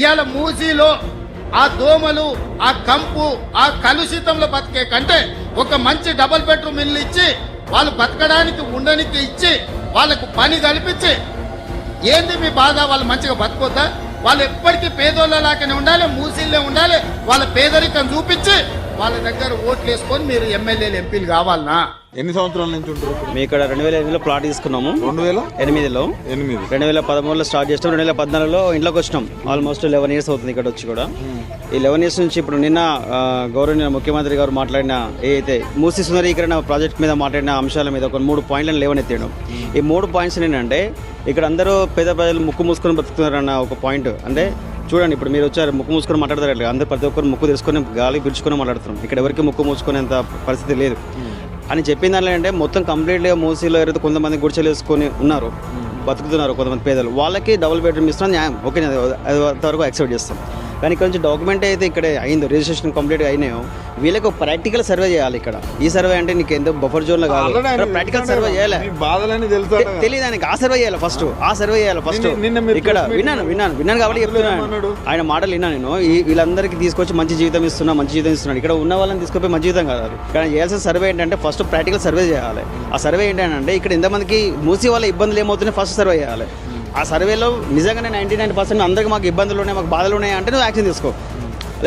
ఇవాళ మూసీలో ఆ దోమలు ఆ కంపు ఆ కలుషితంలో బతికే కంటే ఒక మంచి డబుల్ బెడ్రూమ్ ఇల్లు ఇచ్చి వాళ్ళు బతకడానికి ఉండనికి ఇచ్చి వాళ్ళకు పని కల్పించి ఏంది మీ బాధ? వాళ్ళు మంచిగా బతుకోద్దా? వాళ్ళు ఎప్పటికీ పేదోళ్ళలాగానే ఉండాలి మూసీళ్ళే ఉండాలి వాళ్ళ పేదరికం చూపించి వాళ్ళ దగ్గర ఓట్లు వేసుకొని మీరు ఎమ్మెల్యేలు ఎంపీలు కావాలనా? ఎన్ని సంవత్సరాల నుంచి ఉంటారు ఇక్కడ? మేము ఇక్కడ రెండు వేల ఎనిమిదిలో ప్లాట్ తీసుకున్నాము. రెండు వేల? ఎనిమిదిలో. ఎనిమిది. రెండు వేల పదమూడులో స్టార్ట్ చేస్తాం రెండు వేల పద్నాలుగులో ఇంట్లోకి వచ్చినాం. ఆల్మోస్ట్ లెవెన్ ఇయర్స్ అవుతుంది ఇక్కడ వచ్చి కూడా. ఈ లెవెన్ ఇయర్స్ నుంచి ఇప్పుడు నిన్న గౌరవనీయ ముఖ్యమంత్రి గారు మాట్లాడిన ఏదైతే మూసి సుందరీకరణ ప్రాజెక్ట్ మీద మాట్లాడిన అంశాల మీద ఒక మూడు పాయింట్లను లేవనెత్తాడు. ఈ మూడు పాయింట్స్ ఏంటంటే ఇక్కడ అందరూ పేద ప్రజలు ముక్కు మూసుకొని బతుకుతున్నారన్న ఒక పాయింట్. అంటే చూడండి ఇప్పుడు మీరు వచ్చారు ముక్కు మూసుకొని మాట్లాడతారు అట్లా. అందరు ప్రతి ఒక్కరు ముక్కు తెరుచుకొని గాలి పిలుచుకొని మాట్లాడుతున్నాం ఇక్కడ ఎవరికి ముక్కు మూసుకునేంత పరిస్థితి లేదు. అని చెప్పిన దానిలో అంటే మొత్తం కంప్లీట్గా మూసీలో ఎవరైతే కొంతమంది గుడిచెలు వేసుకొని ఉన్నారు బతుకుతున్నారు కొంతమంది పేదలు వాళ్ళకి డబుల్ బెడ్రూమ్ ఇస్తున్నాం న్యాయం. ఓకే అది అంతవరకు యాక్సెప్ట్ చేస్తాం. కానీ నుంచి డాక్యుమెంట్ అయితే ఇక్కడ అయిందో రిజిస్ట్రేషన్ కంప్లీట్ అయినాయో. వీళ్ళకి ప్రాక్టికల్ సర్వే చేయాలి ఇక్కడ. ఈ సర్వే అంటే నీకు ఎంతో బఫర్ జోన్లో కాదు. Already ఆయన ప్రాక్టికల్ సర్వే చేయాలి. మీ బాధలని తెలుసా తె- తెలియదు ఆయనకి. ఆ సర్వే చేయాలి ఫస్ట్ ఆ సర్వే చేయాలి ఫస్ట్ ఇక్కడ విన్నాను విన్నాను. విన్నాను కాబట్టి చెప్తున్నాను? ఆయన మాటలు విన్నాను నేను. వీళ్ళందరికీ తీసుకొచ్చి మంచి జీవితం ఇస్తున్నా మంచి జీవితం ఇస్తున్నాడు ఇక్కడ ఉన్న వాళ్ళని తీసుకుపోయి మంచి జీవితం కాదు ఇక్కడ చేయాల్సిన సర్వే ఏంటంటే ఫస్ట్ ప్రాక్టికల్ సర్వే చేయాలి. ఆ సర్వే ఏంటంటే ఇక్కడ ఎంతమందికి మూసి వాళ్ళ ఇబ్బందులు ఏమవుతున్నాయి ఫస్ట్ సర్వే చేయాలి. ఆ సర్వేలో నిజంగానే నైంటీ నైన్ పర్సెంట్ అందరికి మాకు ఇబ్బందులు ఉన్నాయి మాకు బాధలు ఉన్నాయి అంటే నువ్వు యాక్షన్ తీసుకో.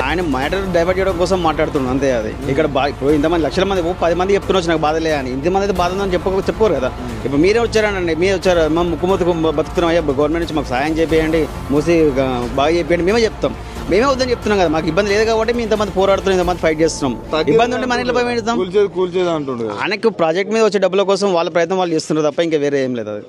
ఆయన మ్యాటర్ డైవర్ట్ చేయడం కోసం మాట్లాడుతున్నాడు అంతే అది. ఇక్కడ బా ఇప్పుడు ఇంతమంది లక్షల మంది పది మంది చెప్తున్నారు నాకు బాధలే అని ఇంతమంది అయితే బాధ ఉందని చెప్పక చెప్పుకోరు కదా. ఇప్పుడు మీరే వచ్చారనండి మీరే వచ్చారు మా ముక్కుమతుకు బతుకుతున్నాం అయ్యా గవర్నమెంట్ నుంచి మాకు సాయం చేయండి మూసి బాగా చేయండి మేమే చెప్తాం. మేమే వద్దని చెప్తున్నాం కదా మాకు ఇబ్బంది లేదు కాబట్టి మేము ఇంతమంది పోరాడుతున్నాం ఇంతమంది ఫైట్ చేస్తున్నాం. ఇబ్బంది ఉంటే మన ఇంట్లో పోయి ఆయనకు ప్రాజెక్ట్ మీద వచ్చే డబ్బుల కోసం వాళ్ళ ప్రయత్నం వాళ్ళు చేస్తున్నారు తప్ప ఇంకా వేరే ఏం లేదు అది.